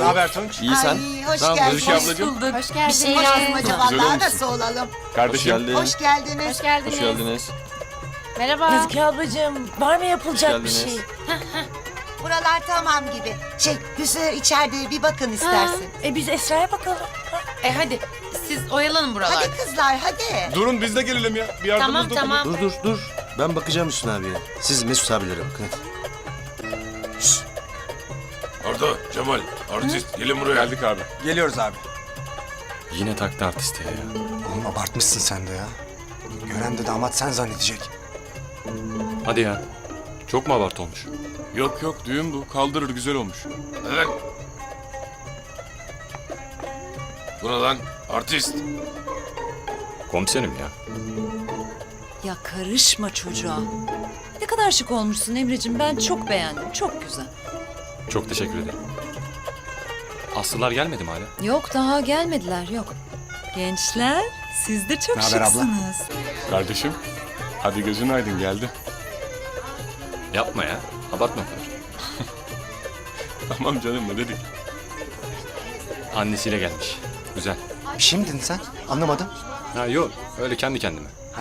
Ne haber Tunç? İyi sen. Ay, hoş Tamam, geldin. Özge ablacığım. Hoş Bir şey geldiniz. lazım acaba? Güzel Daha olmuşsun. nasıl olalım? Hoş Kardeşim. geldin. Hoş geldiniz. Hoş geldiniz. Hoş geldiniz. Merhaba. Ezgi ablacığım var mı yapılacak bir geldiniz. şey? Buralar tamam gibi. Şey Hüsnü içeride bir bakın istersin. E biz Esra'ya bakalım. E hadi siz oyalanın buralar. Hadi kızlar hadi. Durun biz de gelelim ya. Bir yardımımız Tamam tamam. Dur dur dur. Ben bakacağım Hüsnü abiye. Siz Mesut abilere bakın hadi. Arda, Cemal, artist gelin buraya. Geldik abi. Geliyoruz abi. Yine taktı artiste ya. Oğlum abartmışsın sen de ya. Gören de damat sen zannedecek. Hadi ya. Çok mu abart olmuş? Yok yok düğün bu. Kaldırır güzel olmuş. Evet. Bu ne lan? Artist. Komiserim ya. Ya karışma çocuğa. Ne kadar şık olmuşsun Emre'cim. Ben çok beğendim. Çok güzel. Çok teşekkür ederim. Aslılar gelmedi mi hala? Yok daha gelmediler yok. Gençler siz de çok Ne haber abla? şıksınız. Kardeşim. Hadi gözün aydın geldi. Yapma ya. Abartma kadar. Tamam canım ne dedik? Annesiyle gelmiş. Güzel. Bir şey mi dedin sen? Anlamadım. Ha yok. Öyle kendi kendime.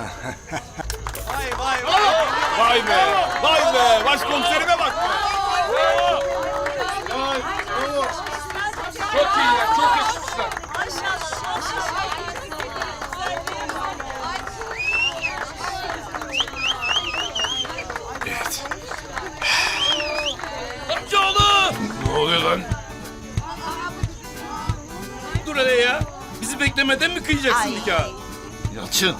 Vay be. Vay be. Başkomiserime bak. Oluyor lan? Dur hele ya. Bizi beklemeden mi kıyacaksın nikahı? Yalçın,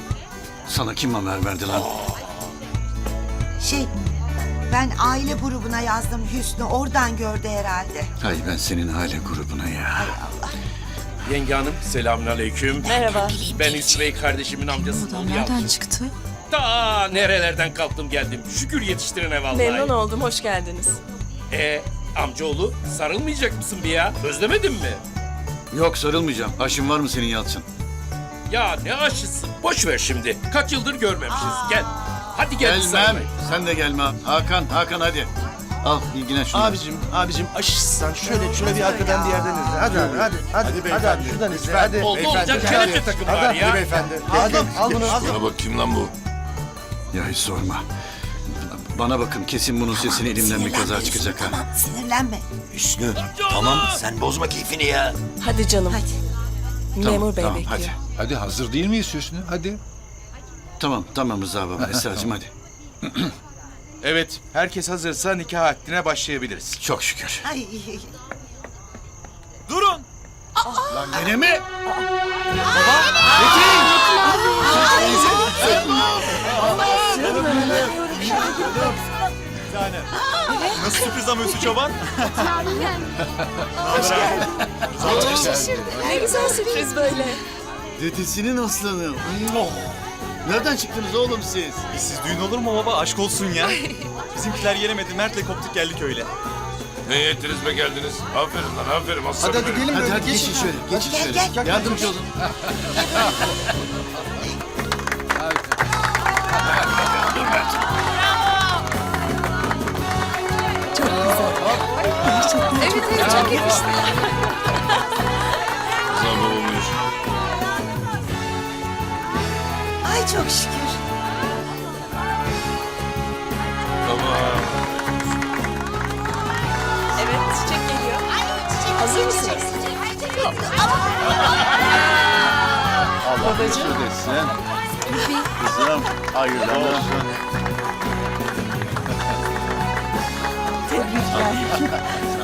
sana kim haber verdi lan? Şey ben aile grubuna yazdım Hüsnü oradan gördü herhalde. Hay ben senin aile grubuna ya. Yenge hanım selamünaleyküm. Merhaba. Ben İsmail kardeşimin amcası. Adam nereden çıktı? Ta nerelerden kalktım geldim. Şükür yetiştirene vallahi. Memnun oldum. Hoş geldiniz. Ee, amcaoğlu sarılmayacak mısın bir ya? Özlemedin mi? Yok sarılmayacağım. Aşın var mı senin Yalçın? Ya ne aşısın? Boş ver şimdi. Kaç yıldır görmemişiz. Gel. Hadi gel. Gelmem. sarılayım. Sen de gelme. Hakan, Hakan hadi. Al ilgilen şunu. Abicim, abicim aşırısan şöyle şöyle bir arkadan bir yerden izle. Hadi abi hadi. Hadi, hadi, abi şuradan izle. Hadi. Oldu olacak kelepçe takım var ya. Hadi al bunu. Bana bak kim lan bu? Ya hiç sorma. Bana bakın kesin bunun sesini elimden bir kaza çıkacak ha. Tamam sinirlenme. Hüsnü tamam sen bozma keyfini ya. Hadi canım. Hadi. Memur Bey tamam, bekliyor. hadi. Hadi hazır değil miyiz Hüsnü? Hadi. Tamam tamam Rıza baba. Esra'cığım hadi. Evet. Herkes hazırsa nikah akdine başlayabiliriz. Çok şükür. Ay. Durun. Gene mi? Nasıl sürpriz ama Hüsnü Çoban? Ne güzel sürpriz böyle. Dedesinin aslanı. Nereden çıktınız oğlum siz? Siz düğün olur mu baba? Aşk olsun ya. Bizimkiler gelemedi. Mert'le koptuk geldik öyle. Ne yettiniz be geldiniz? Aferin lan aferin. Hadi hadi benim. gelin Hadi böyle. hadi geçin şöyle. Geçin şöyle. Yardımcı olun. Evet evet çok yakıştı. Rıza babammış. Ay çok şükür. Tamam. Evet çiçek geliyor. Hazır mısınız? Babacığım. Kızım hayırlı olsun. Tebrikler.